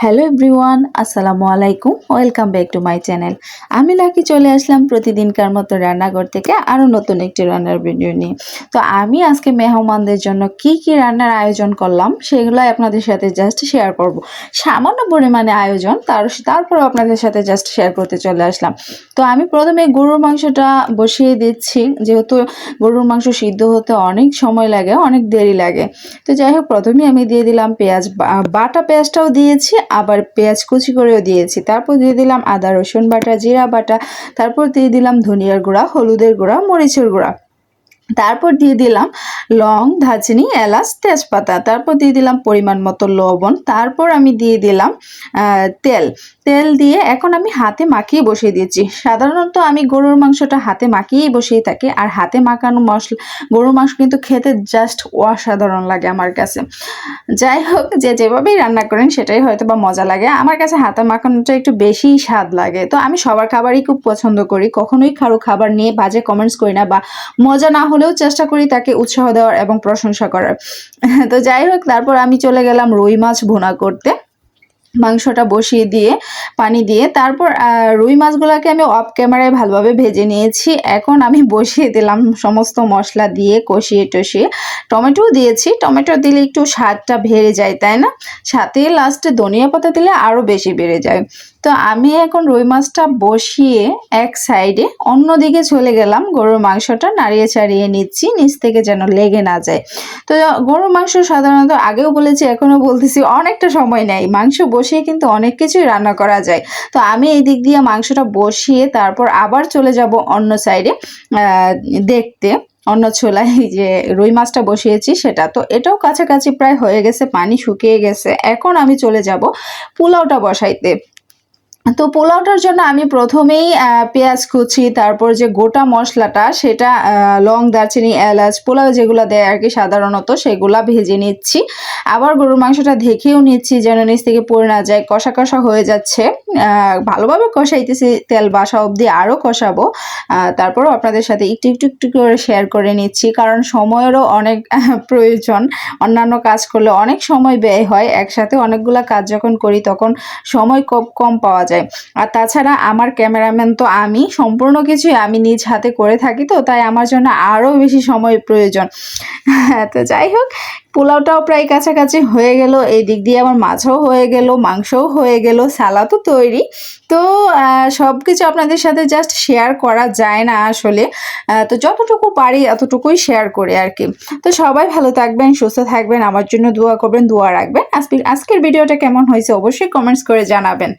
Hello everyone, আসসালামু আলাইকুম। Welcome back to my channel. আমি লাকি, চলে আসলাম প্রতিদিনকার মতো রান্নাঘর থেকে আরও নতুন একটি রান্নার ভিডিও নিয়ে। তো আমি আজকে মেহমানদের জন্য কি কি রান্নার আয়োজন করলাম, সেগুলোই আপনাদের সাথে জাস্ট শেয়ার করব। সামান্য পরিমাণে আয়োজন, তার তারপর আপনাদের সাথে জাস্ট শেয়ার করতে চলে আসলাম। তো আমি প্রথমে গরুর মাংসটা বসিয়ে দিচ্ছি। যেহেতু গরুর মাংস সিদ্ধ হতে অনেক সময় লাগে, অনেক দেরি লাগে। তো যাই হোক প্রথমে আমি দিয়ে দিলাম পেঁয়াজ বাটা পেঁয়াজটাও দিয়েছি আবার পেঁয়াজ কুচি করেও দিয়েছি। তারপর দিয়ে দিলাম আদা, রসুন বাটা, জিরা বাটা, তারপর দিয়ে দিলাম ধনিয়ার গুঁড়া, হলুদের গুঁড়া, মরিচের গুঁড়া। তারপর দিয়ে দিলাম লং, দারচিনি, এলাচ, তেজপাতা। তারপর দিয়ে দিলাম পরিমাণ মতো লবণ। তারপর আমি দিয়ে দিলাম তেল। তেল দিয়ে এখন আমি হাতে মাখিয়ে বসিয়ে দিয়েছি। সাধারণত আমি গরুর মাংসটা হাতে মাখিয়েই বসিয়ে থাকি। আর হাতে মাখানো মশলা, গরুর মাংস কিন্তু খেতে জাস্ট অসাধারণ লাগে আমার কাছে। যাই হোক, যে যেভাবেই রান্না করেন, সেটাই হয়তো বা মজা লাগে। আমার কাছে হাতে মাখানোটা একটু বেশি স্বাদ লাগে। তো আমি সবার খাবারই খুব পছন্দ করি। কখনোই কারও খাবার নিয়ে বাজে কমেন্টস করি না বা মজা না হলেও চেষ্টা করি তাকে উৎসাহ দেওয়ার এবং প্রশংসা করার। তো যাই হোক, তারপর আমি চলে গেলাম রুই মাছ ভুনা করতে। মাংসটা বসিয়ে দিয়ে, পানি দিয়ে, তারপর রুই মাছগুলোকে আমি অফ ক্যামেরায় ভালোভাবে ভেজে নিয়েছি। এখন আমি বসিয়ে দিলাম সমস্ত মশলা দিয়ে কষিয়ে টষিয়ে। টমেটো দিয়েছি, টমেটো দিলে একটু স্বাদটা বেড়ে যায়, তাই না? সাথে লাস্টে ধনিয়া পাতা দিলে আরও বেশি বেড়ে যায়। তো আমি এখন রুই মাছটা বসিয়ে এক সাইডে অন্যদিকে চলে গেলাম। গরুর মাংসটা নাড়িয়ে চাড়িয়ে নিচ্ছি, নিচ থেকে যেন লেগে না যায়। তো গরুর মাংস সাধারণত আগেও বলেছি, এখনও বলতেছি, অনেকটা সময় নেয় মাংস বসিয়ে কিন্তু অনেক কিছুই রান্না করা যায়। তো আমি এই দিক দিয়ে মাংসটা বসিয়ে তারপর আবার চলে যাব অন্য সাইডে দেখতে। অন্য ছোলায় যে রুই মাছটা বসিয়েছি সেটা। তো এটাও কাছাকাছি প্রায় হয়ে গেছে, পানি শুকিয়ে গেছে। এখন আমি চলে যাব পোলাওটা বসাইতে। তো পোলাওটার জন্য আমি প্রথমেই পেঁয়াজ কুচি, তারপর যে গোটা মশলাটা, সেটা লং দারচিনি, এলাচ, পোলাও যেগুলো দেয় আর কি সাধারণত, সেগুলা ভেজে নিচ্ছি। আবার গরুর মাংসটা ঢেকেও নিচ্ছি যেন নিচ থেকে পড়ে না যায়, কষা কষা হয়ে যাচ্ছে। ভালোভাবে কষাইতেছি, তেল বাসা অবধি আরও কষাবো। তারপরও আপনাদের সাথে একটু একটু একটু করে শেয়ার করে নিচ্ছি, কারণ সময়েরও অনেক প্রয়োজন। অন্যান্য কাজ করলে অনেক সময় ব্যয় হয়, একসাথে অনেকগুলা কাজ যখন করি, তখন সময় কম পাওয়া যায়। আর তাছাড়া আমার ক্যামেরাম্যান তো আমি, সম্পূর্ণ কিছুই আমি নিজ হাতে করে থাকি তো, তাই আমার জন্য আরও বেশি সময় প্রয়োজন। তো যাই হোক, পোলাওটাও প্রায় কাছাকাছি হয়ে গেল, এই দিক দিয়ে আমার মাছও হয়ে গেল, মাংসও হয়ে গেল, সালাদও তৈরি। তো সব কিছু আপনাদের সাথে জাস্ট শেয়ার করা যায় না আসলে। তো যতটুকু পারি এতটুকুই শেয়ার করি আর কি। তো সবাই ভালো থাকবেন, সুস্থ থাকবেন, আমার জন্য দোয়া করবেন, দোয়া রাখবেন। আজকে আজকের ভিডিওটা কেমন হয়েছে অবশ্যই কমেন্টস করে জানাবেন।